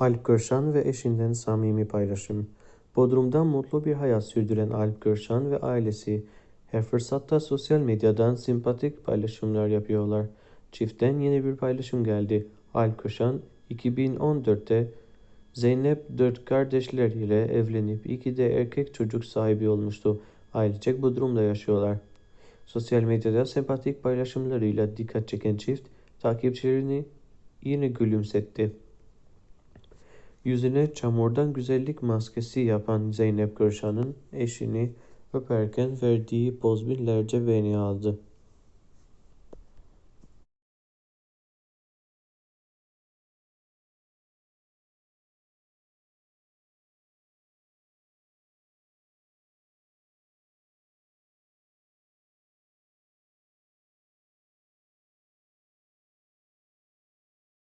Alp Görşan ve eşinden samimi paylaşım. Bodrum'da mutlu bir hayat sürdüren Alp Görşan ve ailesi her fırsatta sosyal medyadan sempatik paylaşımlar yapıyorlar. Çiftten yeni bir paylaşım geldi. Alp Görşan 2014'te Zeynep dört kardeşleriyle evlenip iki de erkek çocuk sahibi olmuştu. Ailecek Bodrum'da yaşıyorlar. Sosyal medyada sempatik paylaşımlarıyla dikkat çeken çift takipçilerini yine gülümsetti. Yüzüne çamurdan güzellik maskesi yapan Zeynep Görşan'ın eşini öperken verdiği poz binlerce beğeni aldı.